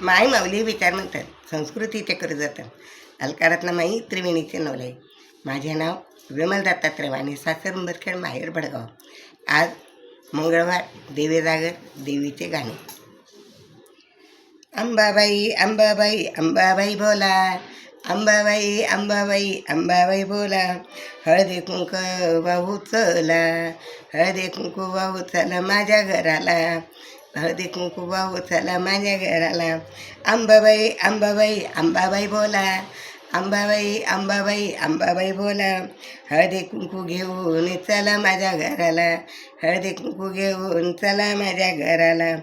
माय माऊली विचार म्हणतात संस्कृतीचे कर जातात. अलकारातनं माई त्रिवेणीचे नवले माझे नाव विमल दत्तात्रय आणि सासर उंबरखेड माहेर भडगाव. आज मंगळवार देवी जागर देवीचे गाणे. अंबाबाई अंबाबाई अंबाबाई बोला. अंबाबाई अंबाबाई अंबाबाई बोला. हळदी कुंक वाहू चला. हळदी कुंकू वाहू चला माझ्या घराला. हळदी कुंकू भाऊ चला माझ्या घराला. अंबाबाई अंबाबाई अंबाबाई बोला. अंबाबाई अंबाबाई अंबाबाई बोला. हळदी कुंकू घेऊन चला माझ्या घराला. हळदी कुंकू घेऊन चला माझ्या घराला.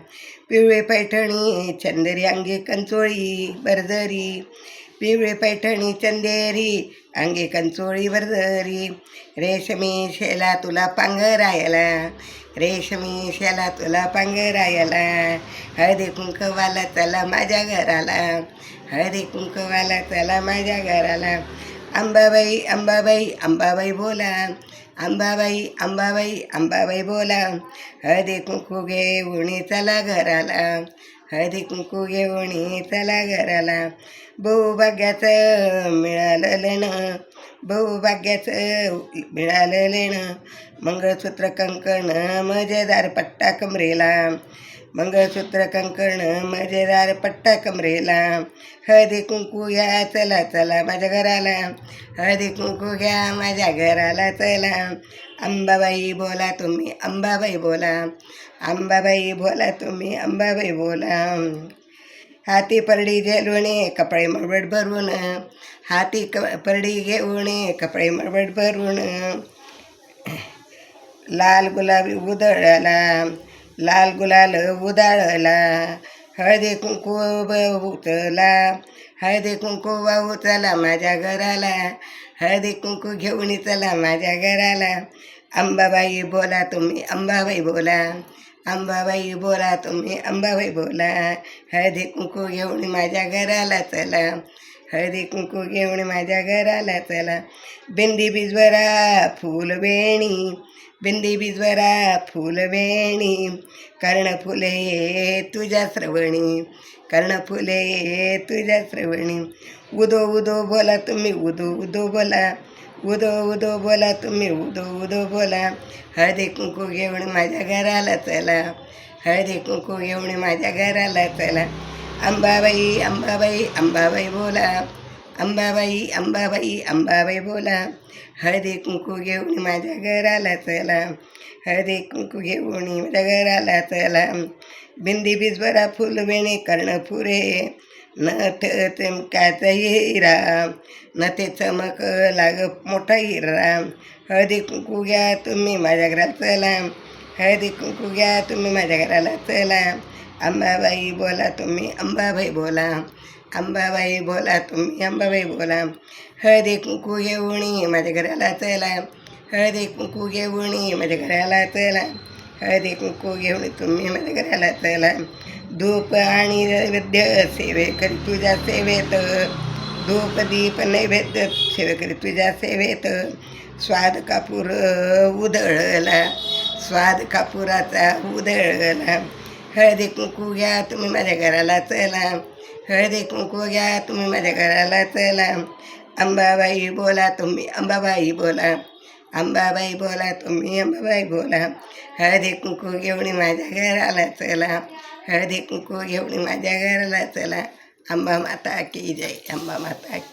पिवळे पैठणी चंदरी अंगी कंचोळी बरदरी पिवळे पैठणी चंदेरी अंगी कंचोळी बरदरी रेशमी शेला तुला पांघरायला रेशमी शेला तुला पांघरायला. हळदी कुंकवाला चला माझ्या घराला हळदी कुंकवाला चला माझ्या घराला. अंबाबाई अंबाबाई अंबाबाई बोला. अंबाबाई अंबाबाई अंबाबाई बोला. हळदी कुंकू घे उणी चला घराला. हळदी कुंकू घेऊन चला घराला. बहुभाग्याचं मिळालं लेणं. बहुभाग्याचं मिळालं लेणं. मंगळसूत्र कंकण मजेदार पट्टा कमरेला. मंगळसूत्र कंकण मजेदार पट्टा कमरेला हळदी कुंकू घ्या चला चला माझ्या घराला. हळदी कुंकू घ्या माझ्या घराला चला. अंबाबाई बोला तुम्ही अंबाबाई बोला. अंबाबाई बोला तुम्ही अंबाबाई बोला. हाती परडी झेलवणे कपडे मळबट भरून. हाती क परडी घेऊन कपडे मळबट भरून. लाल गुलाबी उधळला. लाल गुलाल उदाळला हळदी कुंकू उतला हळदी कुंकू वाहू चला माझ्या घराला हळदी कुंकू घेऊन चला माझ्या घराला. अंबाबाई बोला तुम्ही अंबाबाई बोला. अंबाबाई बोला तुम्ही अंबाबाई बोला. हळदी कुंकू घेऊन माझ्या घराला चला. हळदी कुंकू घेऊन माझ्या घराला चला. बिंदी बिजवरा फुलवेणी बिंदी बिजवरा फुलवेणी कर्णफुले तुझ्या श्रवणी कर्णफुले तुझ्या श्रवणी. उदो उदो बोला तुम्ही उदो उदो बोला. उदो उदो बोला तुम्ही उदो उदो बोला. हळदी कुंकू घेऊन माझ्या घराला चला. हळदी कुंकू घेऊन माझ्या घराला चला. अंबाबाई अंबाबाई अंबाबाई बोला. अंबाबाई अंबाबाई अंबाबाई बोला. हळदी कुंकू घेऊन माझ्या घराला चला. हळदी कुंकू घेऊन माझ्या घराला चला. बिंदी बिजबरा फुलवेणे कर्णफुरे नथ चमकाचा हिरा. न ते चमक लाग मोठा हिरा. हळदी कुंकू घ्या तुम्ही माझ्या घराला चला. हळदी कुंकू घ्या तुम्ही माझ्या घराला चला. अंबाबाई बोला तुम्ही अंबाबाई बोला. अंबाबाई बोला तुम्ही अंबाबाई बोला. हळदी कुंकू घेऊन माझ्या घराला चला. हळदी कुंकू घेऊणी माझ्या घराला चला. हळदी कुंकू घेऊन तुम्ही माझ्या घराला चला. धूप आणि नैवेद्य सेवे करी तुझ्या सेवेत. धूप दीप नैवेद्य सेवे करी तुझ्या सेवेत. स्वाद कापूर उधळला. स्वाद कापुराचा उधळला. हळदी कुंकू घ्या तुम्ही माझ्या घराला चला. हळदी कुंकू घ्या तुम्ही माझ्या घराला चला. अंबाबाई बोला तुम्ही अंबाबाई बोला. अंबाबाई बोला तुम्ही अंबाबाई बोला. हळदी कुंकू घेऊन माझ्या घराला चला. हळदी कुंकू घेऊन माझ्या घराला चला. अंबा माता की जय अंबा माता की